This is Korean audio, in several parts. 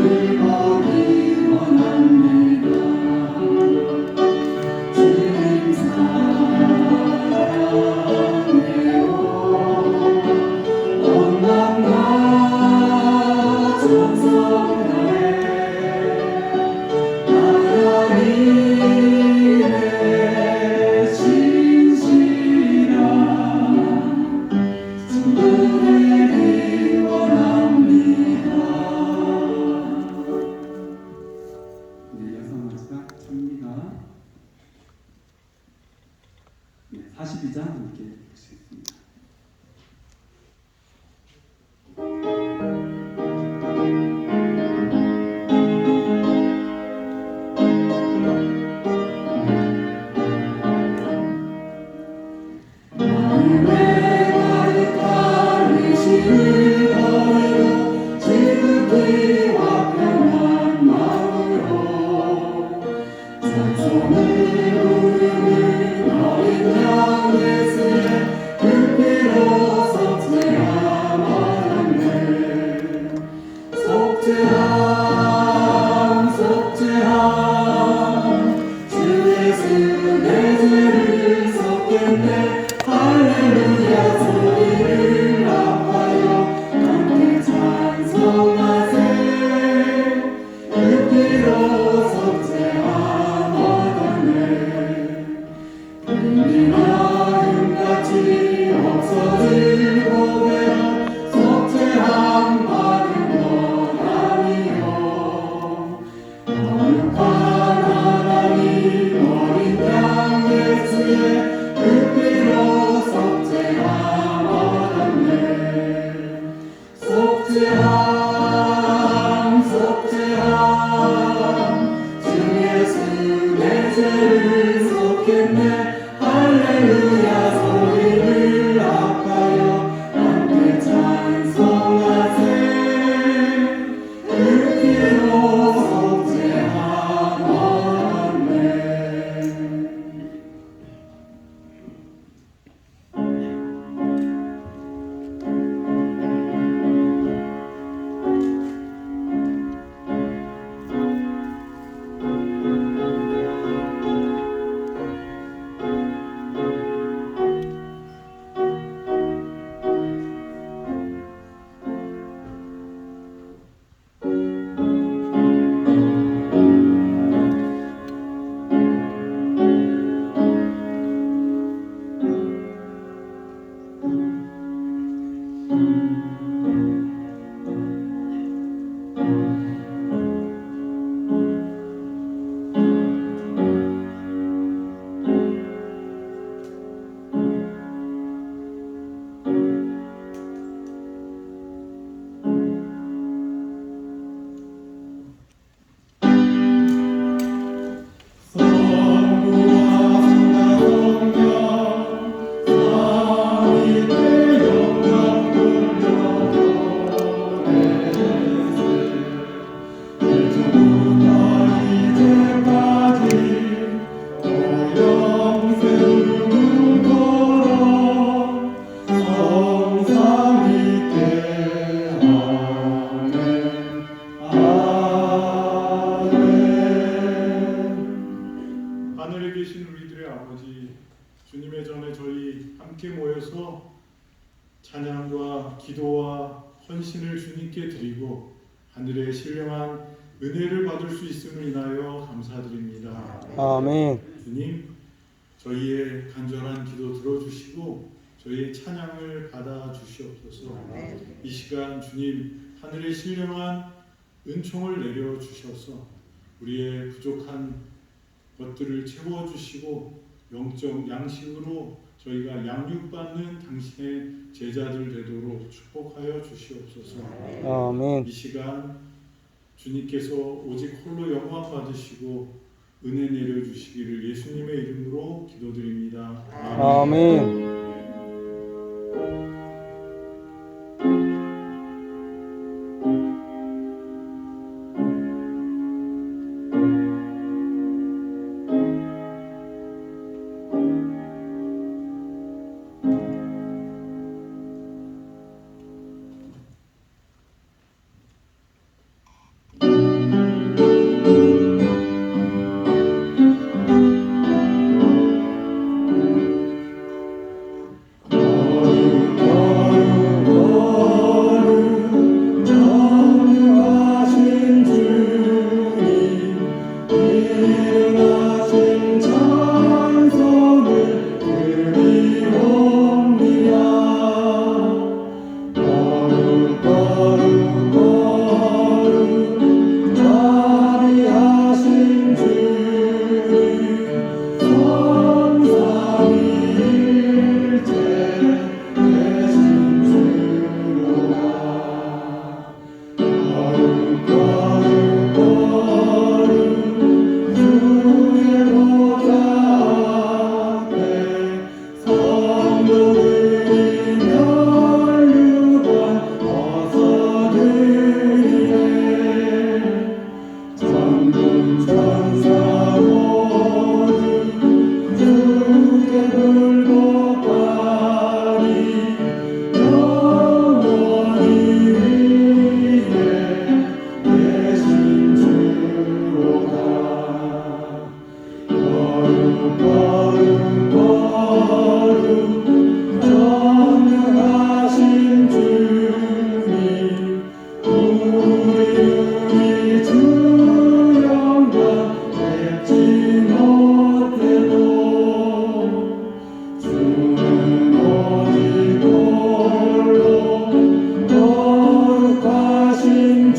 Deus. 42장 함께 보시겠습니다. 내 죄를 속했네. 할렐루야 은혜를 받을 수 있음을 인하여 감사드립니다. 아멘. 주님 저희의 간절한 기도 들어주시고 저희의 찬양을 받아 주시옵소서. 이 시간 주님 하늘의 신령한 은총을 내려 주셔서 우리의 부족한 것들을 채워 주시고 영적 양식으로 저희가 양육받는 당신의 제자들 되도록 축복하여 주시옵소서. 아멘. 이 시간 주님께서 오직 홀로 영광 받으시고 은혜 내려 주시기를 예수님의 이름으로 기도드립니다. 아멘. 전능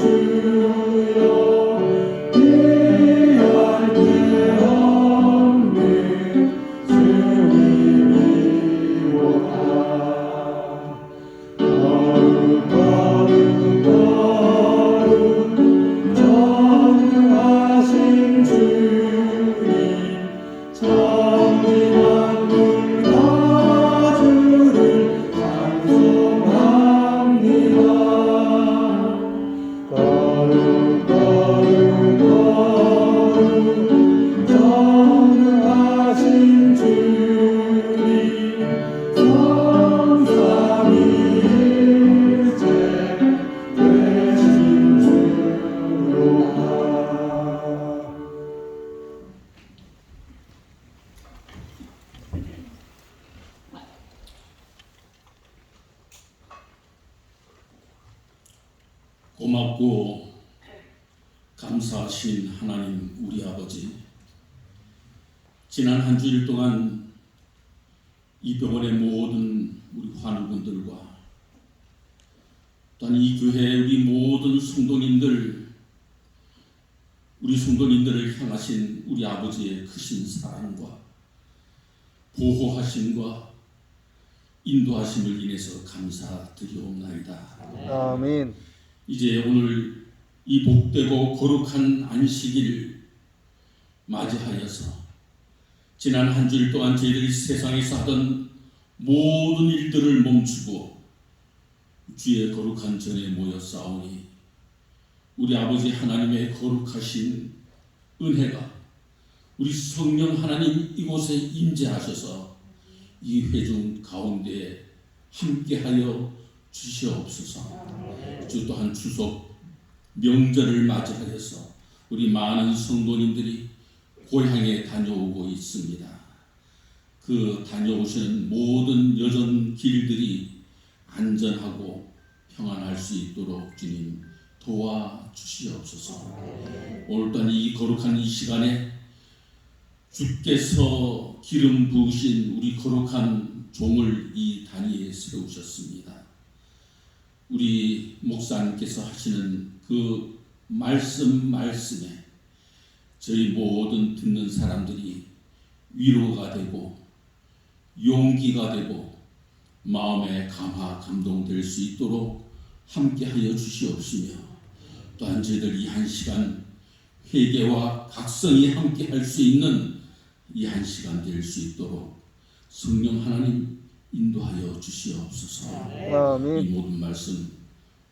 주 감사하신 하나님 우리 아버지 지난 한 주일 동안 이 병원의 모든 우리 환우분들과 또한 이 교회 우리 모든 성도님들 우리 성도님들을 향하신 우리 아버지의 크신 사랑과 보호하심과 인도하심을 인해서 감사드리옵나이다. 아멘. 이제 오늘 이 복되고 거룩한 안식일을 맞이하여서 지난 한 주일 동안 저희들이 세상에서 하던 모든 일들을 멈추고 주의 거룩한 전에 모여 싸우니 우리 아버지 하나님의 거룩하신 은혜가 우리 성령 하나님 이곳에 임재하셔서 이 회중 가운데 함께하여 주시옵소서. 주 또한 추석 명절을 맞이하여서 우리 많은 성도님들이 고향에 다녀오고 있습니다. 그 다녀오시는 모든 여전 길들이 안전하고 평안할 수 있도록 주님 도와 주시옵소서. 오늘 또한 이 거룩한 이 시간에 주께서 기름 부으신 우리 거룩한 종을 이 단위에 세우셨습니다. 우리 목사님께서 하시는 그 말씀 말씀에 저희 모든 듣는 사람들이 위로가 되고 용기가 되고 마음에 감화 감동될 수 있도록 함께하여 주시옵시며 또한 저희들 이 한 시간 회개와 각성이 함께할 수 있는 이 한 시간 될 수 있도록 성령 하나님 인도하여 주시옵소서. 이 아멘. 모든 말씀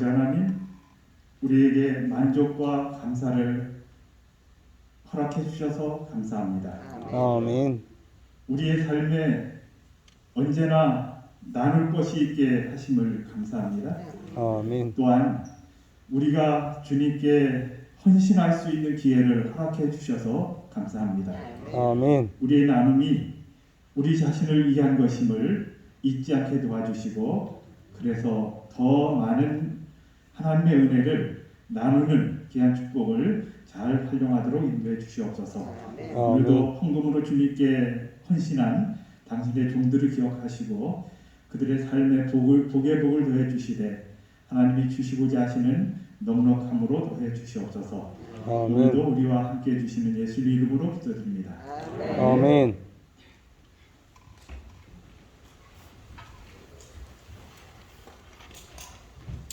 아버지 하나님 우리에게 만족과 감사를 허락해 주셔서 감사합니다. 아멘. 우리의 삶에 언제나 나눌 것이 있게 하심을 감사합니다. 아멘. 또한 우리가 주님께 헌신할 수 있는 기회를 허락해 주셔서 감사합니다. 아멘. 우리의 나눔이 우리 자신을 위한 것임을 잊지 않게 도와주시고 그래서 더 많은 하나님의 은혜를 나누는 귀한 축복을 잘 활용하도록 인도해 주시옵소서. 오늘도 헌금으로 주님께 헌신한 당신의 종들을 기억하시고 그들의 삶에 복을 복의 복을 더해 주시되 하나님이 주시고자 하시는 넉넉함으로 더해 주시옵소서. 아멘. 오늘도 우리와 함께 해 주시는 예수님 이름으로 기도드립니다. 아멘.